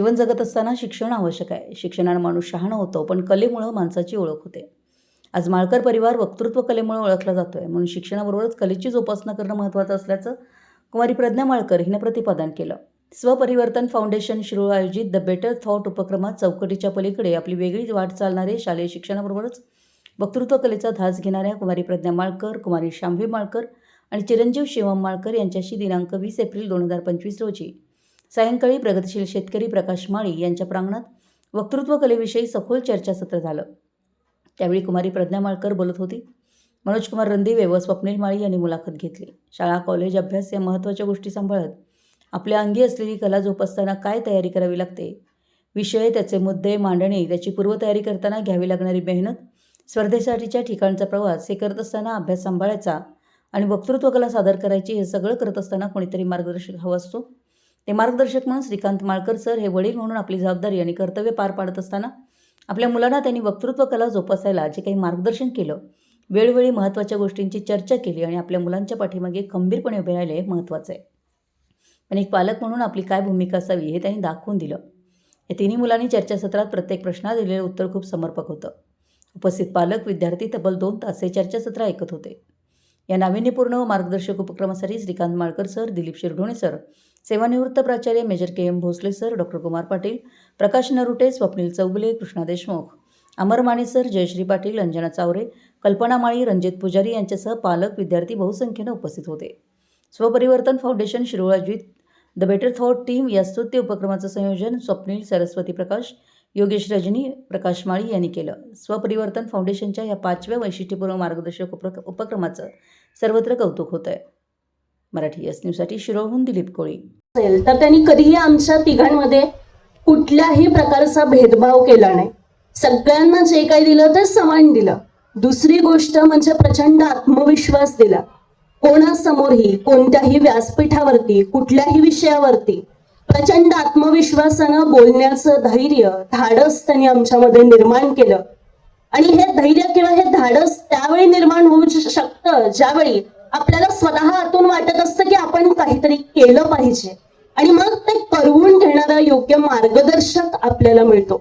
जीवन जगत असताना शिक्षण आवश्यक आहे. शिक्षणानं माणूस शहाणा होतो पण कलेमुळं माणसाची ओळख होते. आज माळकर परिवार वक्तृत्व कलेमुळे ओळखला जातो आहे म्हणून शिक्षणाबरोबरच कलेची जोपासना करणं महत्त्वाचं असल्याचं कुमारी प्रज्ञा माळकर हिनं प्रतिपादन केलं. स्वपरिवर्तन फाउंडेशन शिरोळ आयोजित द बेटर थॉट उपक्रमात चौकटीच्या पलीकडे आपली वेगळी वाट चालणारे शालेय शिक्षणाबरोबरच वक्तृत्व कलेचा धास घेणाऱ्या कुमारी प्रज्ञा माळकर कुमारी शांभी माळकर आणि चिरंजीव शिवम माळकर यांच्याशी दिनांक वीस एप्रिल दोन हजार पंचवीस रोजी सायंकाळी प्रगतशील शेतकरी प्रकाश माळी यांच्या प्रांगणात वक्तृत्व कलेविषयी सखोल चर्चासत्र झालं. त्यावेळी कुमारी प्रज्ञा माळकर बोलत होती. मनोज कुमार रणदिवे व स्वप्नील माळी यांनी मुलाखत घेतली. शाळा कॉलेज अभ्यास या महत्त्वाच्या गोष्टी सांभाळत आपल्या अंगी असलेली कला जोपासताना काय तयारी करावी लागते? विषय त्याचे मुद्दे मांडणे त्याची पूर्वतयारी करताना घ्यावी लागणारी मेहनत स्पर्धेसाठीच्या ठिकाणचा प्रवास हे करत असताना अभ्यास सांभाळायचा आणि वक्तृत्व कला सादर करायची हे सगळं करत असताना कोणीतरी मार्गदर्शक हवं असतो? ते मार्गदर्शक म्हणून श्रीकांत माळकर सर हे वडील म्हणून आपली जबाबदारी आणि कर्तव्य पार पाडत असताना आपल्या मुलांना त्यांनी वक्तृत्व कला जोपासायला जे काही मार्गदर्शन केलं वेळोवेळी महत्त्वाच्या गोष्टींची चर्चा केली आणि आपल्या मुलांच्या पाठीमागे खंबीरपणे उभे राहिले हे महत्त्वाचं आहे. पण एक पालक म्हणून आपली काय भूमिका असावी हे त्यांनी दाखवून दिलं. या तिन्ही मुलांनी चर्चासत्रात प्रत्येक प्रश्नात दिलेलं उत्तर खूप समर्पक होतं. उपस्थित पालक विद्यार्थी तब्बल दोन तास हे चर्चासत्र ऐकत होते. या नाविन्यपूर्ण व मार्गदर्शक उपक्रमासाठी श्रीकांत माळकर सर दिलीप शिरढोणे सर सेवानिवृत्त प्राचार्य major K M Bhosale sir doctor Kumar Patil Prakash Narute Swapnil Chougule Krishna Deshmukh Amar Mane sir Jayashree Patil Anjana Chavare Kalpana Mali Ranjit पुजारी यांच्यासह पालक विद्यार्थी बहुसंख्येनं उपस्थित होते. स्वपरिवर्तन फाउंडेशन शिरोळाजीत द बेटर थॉट टीम या स्तुत्य उपक्रमाचं संयोजन स्वप्नील सरस्वती प्रकाश योगेश रजनी प्रकाश माळी यांनी केलं. स्वपरिवर्तन फाउंडेशनच्या या पाचव्या वैशिष्ट्यपूर्ण मार्गदर्शक उपक उपक्रमाचं सर्वत्र कौतुक होतं आहे मराठी एस न्यूजसाठी शिरोहून दिलीप कोळी. असेल तर त्यांनी कधीही आमच्या तिघांमध्ये कुठल्याही प्रकारचा भेदभाव केला नाही. सगळ्यांना जे काही दिलं ते समान दिलं. दुसरी गोष्ट म्हणजे प्रचंड आत्मविश्वास दिला. कोणासमोरही कोणत्याही व्यासपीठावरती कुठल्याही विषयावरती प्रचंड आत्मविश्वासानं बोलण्याचं धैर्य धाडस त्यांनी आमच्यामध्ये निर्माण केलं. आणि हे धैर्य किंवा हे धाडस त्यावेळी निर्माण होऊ शकतं ज्यावेळी आपल्याला स्वतः आतून वाटत असतं की आपण काहीतरी केलं पाहिजे. आणि मग ते करवून घेणारा योग्य मार्गदर्शक आपल्याला मिळतो.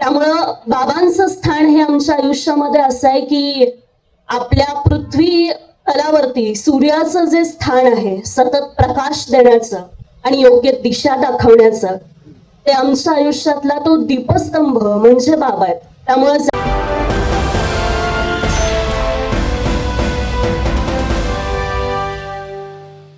त्यामुळं बाबांचं स्थान हे आमच्या आयुष्यामध्ये असं आहे की आपल्या पृथ्वी तलावरती सूर्याचं जे स्थान आहे सतत प्रकाश देण्याचं आणि योग्य दिशा दाखवण्याचं ते आमच्या आयुष्यातला तो दीपस्तंभ म्हणजे बाबा आहेत. त्यामुळे